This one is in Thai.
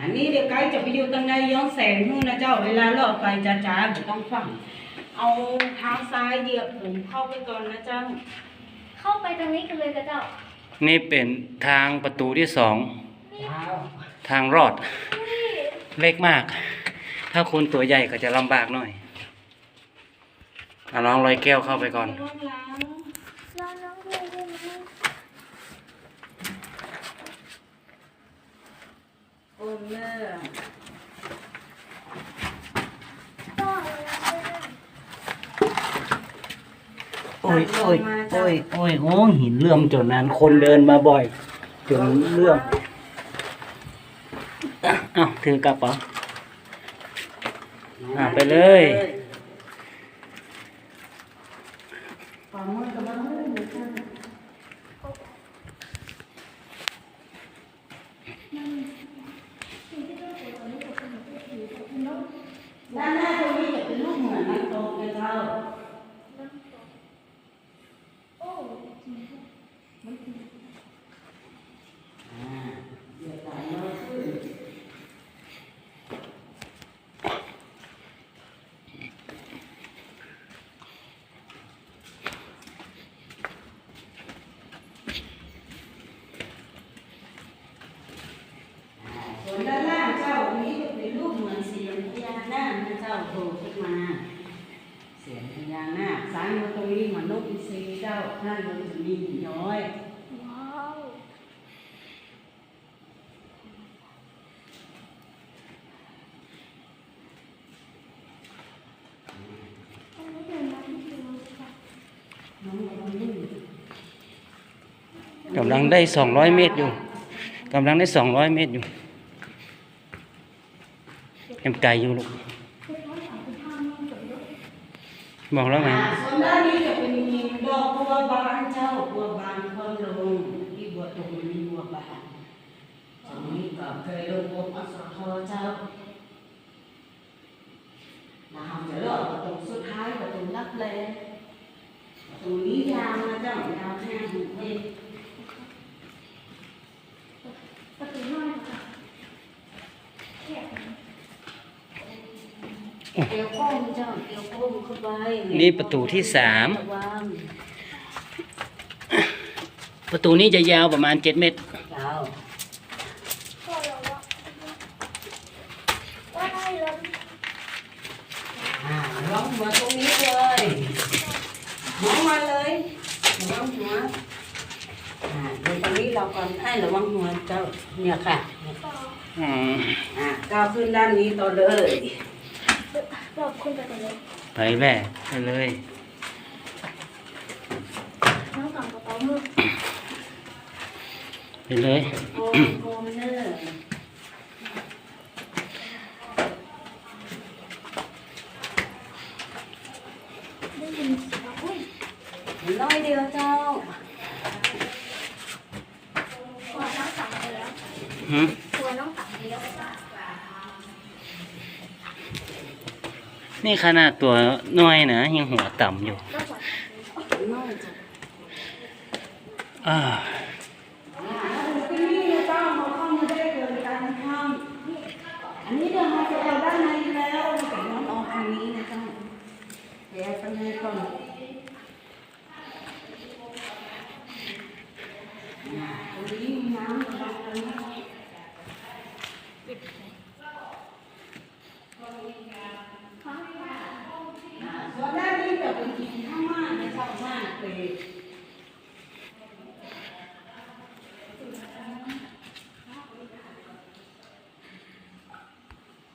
อันนี้เดี๋ยวไกด์จะไปอยู่ตรงในย้อนแสงนู่นนะเจ้าเวลาเลาะไปจ้าจ้าไม่ต้องฟัง เอาเท้าซ้ายเหยียบผมเข้าไปก่อนนะเจ้า เข้าไปตรงนี้กันเลยกระเจ้า นี่เป็นทางประตูที่สองเท้าทางรอด เล็กมาก ถ้าคุณตัวใหญ่ก็จะลำบากหน่อยเอาน้องลอยแก้วเข้าไปก่อน ข้างหลัง รอน้องด้วยได้ไหม โอน เนอร์ก็เลยนะโอ้ยโอ้ยโอ้ยโอ้ยโอ้ยหินเลื่อมจนนั้น คนเดินมาบ่อย จนเลื่อมอะเอ้าถือกลับเหรออะไปเลย ฝ่ามือกับมือเหมือนกันด้านหน้าตรงนี้จะ เป็นรูปเหมือนน้ำตกเลยเจ้า โอ้เดี๋ยวจ่ายเงินขึ้นส่วนด้านล่างเจ้านี้เป็นรูปเหมือนเสียงพญานาคนะเจ้าโผล่ขึ้นมา ญานาคซ้ายมือตรงนี้เหมือนนกอินทรีเจ้าด้านบนจะมีหินย้อยว้าวกำลังได้สองร้อยเมตรอยู่กำลังได้สองร้อยเมตรอยู่ยังไกลอยู่ลูก คือร้อยสามสิบห้าเมตรเลย บอกแล้วไงส่วนด้านนี้จะเป็นดอกบัวบานเจ้าบัวบานคนลงที่บัวตรงนี้บัวบานตรงนี้ก็เคยลงองค์อสทเจ้านะครับเดี๋ยวเราปรงสุดท้ายประตูรับเลปรงนี้ยาวนะเจ้ายาวแค่หกเมตร ประตูน้อยค่ะแคบนะ เกี่ยวข้องเจ้าเกี่ยวข้องเข้าไป นี่ประตูที่สามระวังประตูนี้จะยาวประมาณเจ็ดเมตรเจ้าก็เราว่าว่าได้เลยอ่าลองหัวตรงนี้เลยมองมาเลยระวังหัวอ่าเดี๋ยวตรงนี้เราก่อนให้ระวังหัวเจ้าเนี่ยค่ะเนี่ยต่ออืม อ่าก้าวขึ้นด้านนี้ต่อเลย เราคุณไปกันเลยไปแว่ไปเลยน้องสองกระเป๋ามือไปเลยโอ้โหเนอร์ได้ยินเสียงอุ้ยน้อยเดียวเจ้าตัวน้องสั่งไปแล้วหืมตัวน้องสั่งไปแล้ว นี่ขนาดตัวน้อยนะ ยังหัวต่ำอยู่แล้วก่อน ค่ะส่วนด้านนี้จะเป็นกินข้ามากนะเจ้ามากเลย